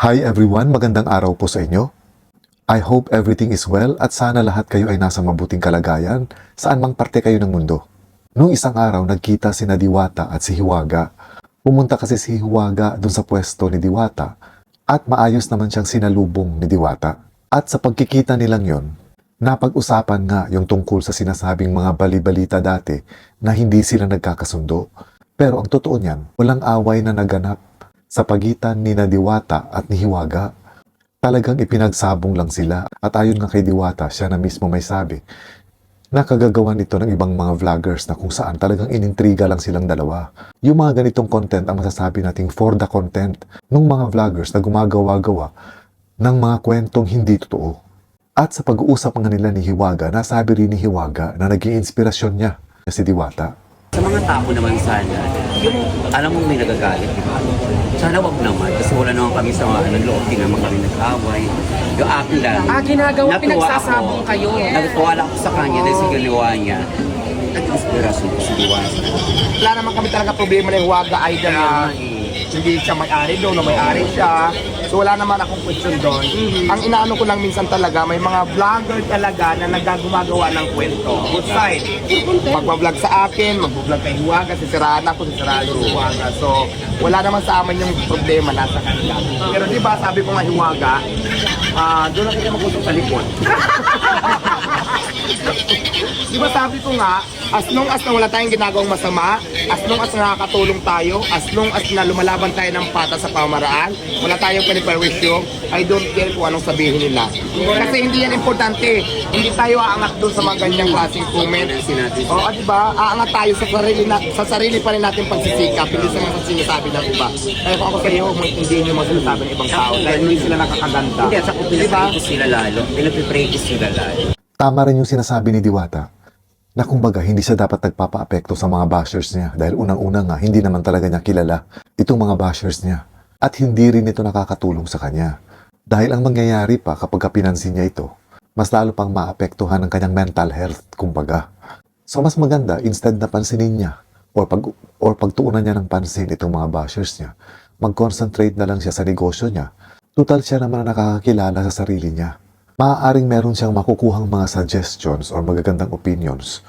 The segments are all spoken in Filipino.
Hi everyone, magandang araw po sa inyo. I hope everything is well at sana lahat kayo ay nasa mabuting kalagayan saan mang parte kayo ng mundo. Noong isang araw, nagkita si Diwata at si Hiwaga. Pumunta kasi si Hiwaga dun sa pwesto ni Diwata at maayos naman siyang sinalubong ni Diwata. At sa pagkikita nilang yon, napag-usapan nga yung tungkol sa sinasabing mga balibalita dati na hindi sila nagkakasundo. Pero ang totoo niyan, walang away na naganap sa pagitan ni na Diwata at ni Hiwaga. Talagang ipinagsabong lang sila at ayon nga kay Diwata, siya na mismo may sabi na kagagawan ito ng ibang mga vloggers na kung saan talagang inintriga lang silang dalawa. Yung mga ganitong content ang masasabi nating for the content ng mga vloggers na gumagawa-gawa ng mga kwentong hindi totoo. At sa pag-uusap nga nila ni Hiwaga, nasabi rin ni Hiwaga na naging inspirasyon niya si Diwata. Sa mga tao naman sana, yung alam mong may nagagalit, di ba? Sana wag naman, kasi wala naman kami sa ano, loob, di naman kami nag-away. Yung akin lang, Ah, ginagawa, pinagsasabong ako. kayo. Natuwa lang ako sa kanya dahil sa ginawa niya. Nag-inspirasyon ko si Diwata. wala naman kami talaga problema ng Huwaga Idol na hindi siya may-ari doon, na may-ari siya. So wala naman akong question doon. Ang inaano ko lang minsan talaga, may mga vlogger talaga na nagagumagawa ng kwento. Good side. Magbablog sa akin, magbablog kay Huwaga, sisiraan ako, sisiraan si Huwaga. So wala naman sa amin yung problema nasa kanila. Pero di ba sabi ko nga Huwaga, ah doon na kita mag-usap sa likod. Di ba sabi ko nga, as long as na wala tayong ginagawang masama, as long as nakakatulong tayo, as long as na lumalaban tayo ng pata sa pamaraan, wala tayong paniperwisyo, I don't care kung anong sabihin nila. Kasi hindi yan importante. Hindi tayo aangat doon sa mga ganyang klaseng comment. Oo, di ba? Aangat tayo sa sarili, na, sa sarili pa rin natin pagsisikap, hindi sa mga sinasabi ng iba. Kaya kung ako sa iyo, hindi nyo mga sinasabi ng ibang tao dahil hindi sila nakakaganda. Hindi, sa Di ba? pinapractice sila lalo. Pinapractice sila lalo. Tama rin yung sinasabi ni Diwata na kumbaga hindi siya dapat nagpapa-apekto sa mga bashers niya dahil unang-una nga hindi naman talaga niya kilala itong mga bashers niya at hindi rin ito nakakatulong sa kanya. Dahil ang mangyayari pa kapag ka pinansin niya ito, mas lalo pang maapektuhan ang kanyang mental health, kumbaga. So mas maganda, instead na pansinin niya or, pag, or pagtuunan niya ng pansin itong mga bashers niya, mag-concentrate na lang siya sa negosyo niya. Total siya naman ang nakakakilala sa sarili niya maaaring meron siyang makukuhang mga suggestions or magagandang opinions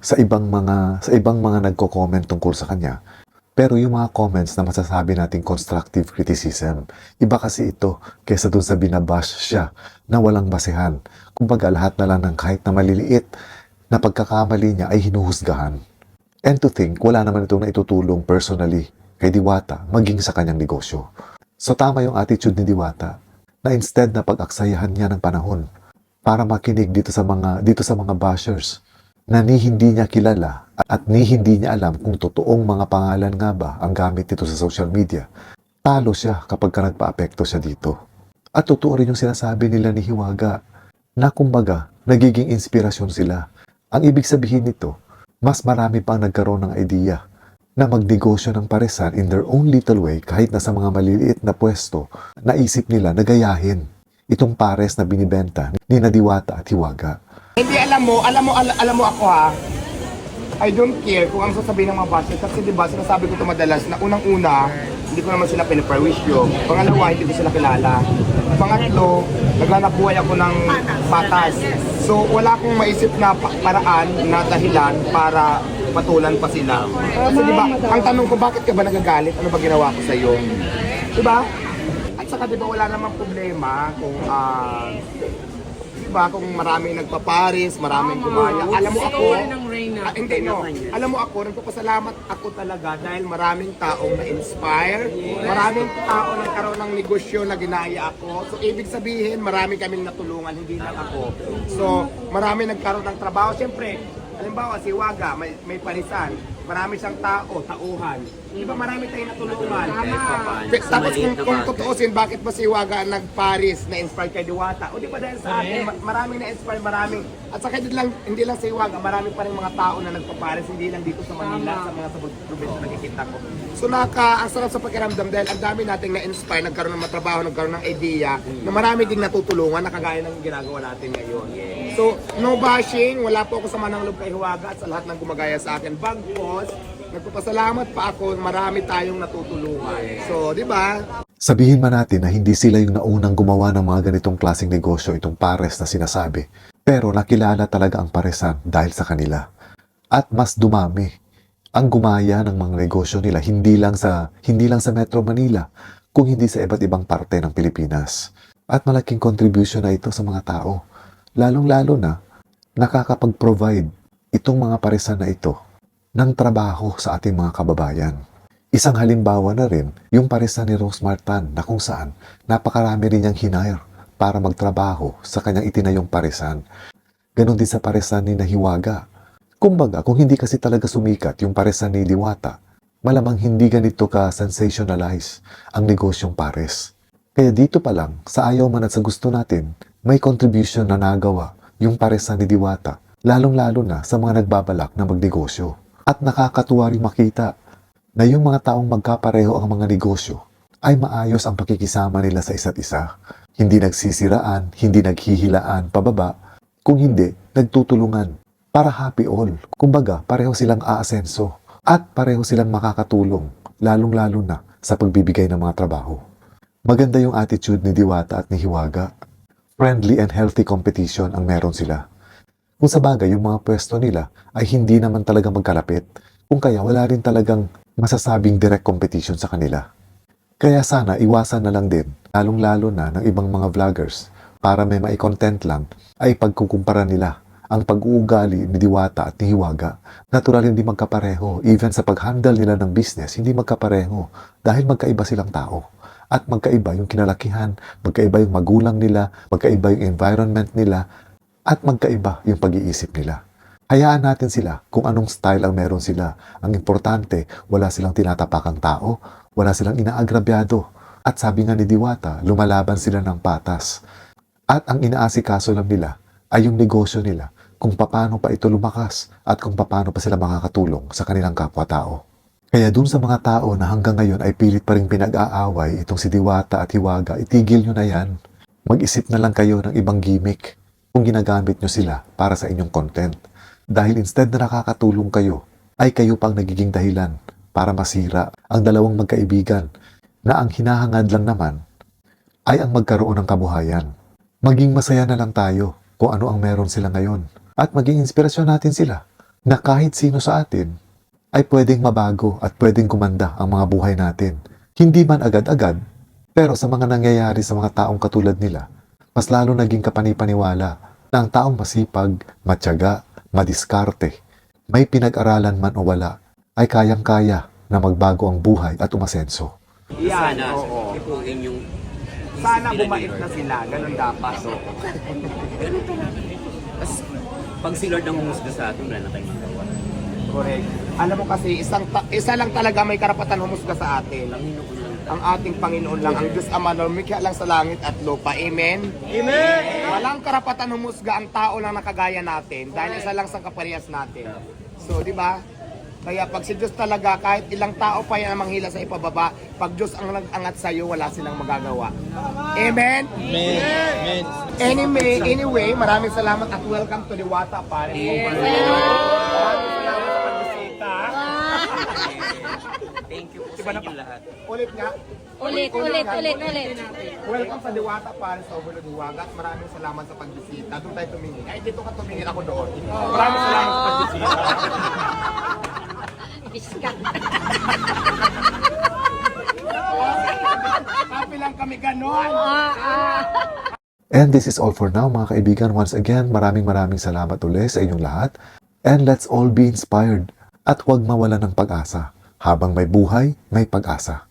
sa ibang mga sa ibang mga nagko-comment tungkol sa kanya. Pero yung mga comments na masasabi nating constructive criticism, iba kasi ito kaysa dun sa binabash siya na walang basehan. Kumbaga lahat na lang ng kahit na maliliit na pagkakamali niya ay hinuhusgahan. And to think, wala naman itong naitutulong personally kay Diwata maging sa kanyang negosyo. So tama yung attitude ni Diwata na instead na pag-aksayahan niya ng panahon para makinig dito sa mga dito sa mga bashers na ni hindi niya kilala at ni hindi niya alam kung totoong mga pangalan nga ba ang gamit nito sa social media. Talo siya kapag ka nagpa-apekto siya dito. At totoo rin yung sinasabi nila ni Hiwaga na kumbaga nagiging inspirasyon sila. Ang ibig sabihin nito, mas marami pang nagkaroon ng idea na magnegosyo ng paresan in their own little way kahit na sa mga maliliit na pwesto, naisip nila na gayahin itong pares na binibenta ni Nadiwata at Hiwaga. Hindi alam mo, alam mo, al- alam mo ako ha. I don't care kung ano sasabihin ng mga bashers kasi di ba sinasabi ko ito madalas na unang-una, hindi ko naman sila piniperwisyo. Pangalawa, hindi ko sila kilala. Pangatlo, naghanap buhay ako ng patas. So wala akong maisip na pa- paraan na dahilan para patulan pa sila. Kasi di ba, ang tanong ko, bakit ka ba nagagalit? Ano ba ginawa ko sa iyo? Di ba? At saka di ba wala namang problema kung ah, Diba, kung maraming nagpaparis, maraming gumaya. Alam mo ako, Reyna. ah, hindi no. Alam mo ako, nagpapasalamat ako talaga dahil maraming taong na-inspire, maraming tao nagkaroon ng negosyo na ginaya ako. So, ibig sabihin, marami kaming natulungan, hindi lang ako. So, marami nagkaroon ng trabaho. Siyempre, halimbawa, si Waga, may, may parisan. Marami siyang tao, tauhan. Di ba marami tayong natulungan? Pe- Tapos kung, kung tutuusin, bakit ba si Waga nag-Paris, na-inspire kay Diwata? O di ba dahil sa akin, ma- maraming na-inspire, maraming, at saka hindi lang, hindi lang si Waga, marami pa rin mga tao na nagpa-Paris, hindi lang dito sa Manila, sa mga sa probinsya na nakikita ko. So naka, ang sarap sa pakiramdam dahil ang dami nating na-inspire, nagkaroon ng matrabaho, nagkaroon ng idea, na marami ding natutulungan na kagaya ng ginagawa natin ngayon. So, no bashing, wala po ako sa manang loob kay Huwaga at sa lahat ng gumagaya sa akin. Bagpos, nagpapasalamat pa ako, marami tayong natutulungan. So, di ba? Sabihin man natin na hindi sila yung naunang gumawa ng mga ganitong klaseng negosyo itong pares na sinasabi. Pero nakilala talaga ang paresan dahil sa kanila. At mas dumami ang gumaya ng mga negosyo nila hindi lang sa hindi lang sa Metro Manila, kung hindi sa iba't ibang parte ng Pilipinas. At malaking contribution na ito sa mga tao. Lalong-lalo na nakakapag-provide itong mga paresan na ito ng trabaho sa ating mga kababayan. Isang halimbawa na rin yung paresan ni Rose Martan na kung saan napakarami rin niyang hinire para magtrabaho sa kanyang itinayong paresan. Ganon din sa paresan ni Nahiwaga. Kumbaga, kung hindi kasi talaga sumikat yung paresan ni Diwata, malamang hindi ganito ka-sensationalize ang negosyong pares. Kaya dito pa lang, sa ayaw man at sa gusto natin, may contribution na nagawa yung paresan ni Diwata, lalong-lalo na sa mga nagbabalak na magnegosyo. At nakakatuwa rin makita na yung mga taong magkapareho ang mga negosyo ay maayos ang pakikisama nila sa isa't isa. Hindi nagsisiraan, hindi naghihilaan pababa, kung hindi, nagtutulungan para happy all. Kumbaga, pareho silang aasenso at pareho silang makakatulong, lalong-lalo na sa pagbibigay ng mga trabaho. Maganda yung attitude ni Diwata at ni Hiwaga. Friendly and healthy competition ang meron sila. Kung sa bagay, yung mga pwesto nila ay hindi naman talaga magkalapit. Kung kaya wala rin talagang masasabing direct competition sa kanila. Kaya sana iwasan na lang din, lalong-lalo na ng ibang mga vloggers, para may mai-content lang ay pagkukumpara nila ang pag-uugali ni Diwata at ni Hiwaga. Natural hindi magkapareho. Even sa pag-handle nila ng business, hindi magkapareho dahil magkaiba silang tao. At magkaiba yung kinalakihan, magkaiba yung magulang nila, magkaiba yung environment nila, at magkaiba yung pag-iisip nila. Hayaan natin sila kung anong style ang meron sila. Ang importante, wala silang tinatapakang tao, wala silang inaagrabyado. At sabi nga ni Diwata, lumalaban sila ng patas. At ang inaasikaso lang nila ay yung negosyo nila kung paano pa ito lumakas at kung paano pa sila makakatulong sa kanilang kapwa-tao. Kaya dun sa mga tao na hanggang ngayon ay pilit pa rin pinag-aaway itong si Diwata at Hiwaga, itigil nyo na yan. Mag-isip na lang kayo ng ibang gimmick kung ginagamit nyo sila para sa inyong content. Dahil instead na nakakatulong kayo, ay kayo pang nagiging dahilan para masira ang dalawang magkaibigan na ang hinahangad lang naman ay ang magkaroon ng kabuhayan. Maging masaya na lang tayo kung ano ang meron sila ngayon at maging inspirasyon natin sila na kahit sino sa atin ay pwedeng mabago at pwedeng kumanda ang mga buhay natin. Hindi man agad-agad, pero sa mga nangyayari sa mga taong katulad nila, mas lalo naging kapanipaniwala na ang taong masipag, matyaga, madiskarte, may pinag-aralan man o wala, ay kayang-kaya na magbago ang buhay at umasenso. Yan, Sana, oo. yung Sana bumait na sila, ganun dapat. Ganun talaga. Tapos, pag si Lord ang humusga sa atin, wala na tayong magawa. Correct. Alam mo kasi, isang ta- isa lang talaga may karapatan humusga sa atin. Panginoon lang Ang ating Panginoon lang, ang Diyos Ama na lumikha lang sa langit at lupa. Amen? Amen! Walang karapatan humusga ang tao lang na kagaya natin dahil isa lang sa kaparehas natin. So, di ba? Kaya pag si Diyos talaga, kahit ilang tao pa yan ang manghila sa ipababa, pag Diyos ang nag-angat sa iyo, wala silang magagawa. Amen? Amen. Anyway, anyway, maraming salamat at welcome to the Wata Pare. Yes. Maraming salamat sa pagbisita. Po sa inyo lahat. Ulit nga. Ulit, ulit, ulit, ulit. Welcome sa Diwata Paris Overload Hiwaga at maraming salamat sa pagbisita. Doon tayo tumingin. Ay, dito ka tumingin ako doon. Maraming salamat sa pagbisita. Biskat. Happy lang kami ganon. Ah, ah. And this is all for now mga kaibigan. Once again, maraming maraming salamat ulit sa inyong lahat. And let's all be inspired at huwag mawala ng pag-asa. Habang may buhay, may pag-asa.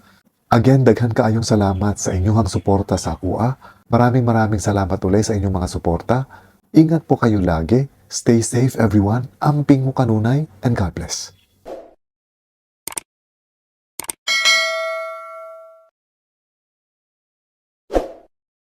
Again, daghan kaayong salamat sa inyong suporta sa Akua. Maraming maraming salamat ulit sa inyong mga suporta. Ingat po kayo lagi. Stay safe everyone. Amping mo kanunay and God bless.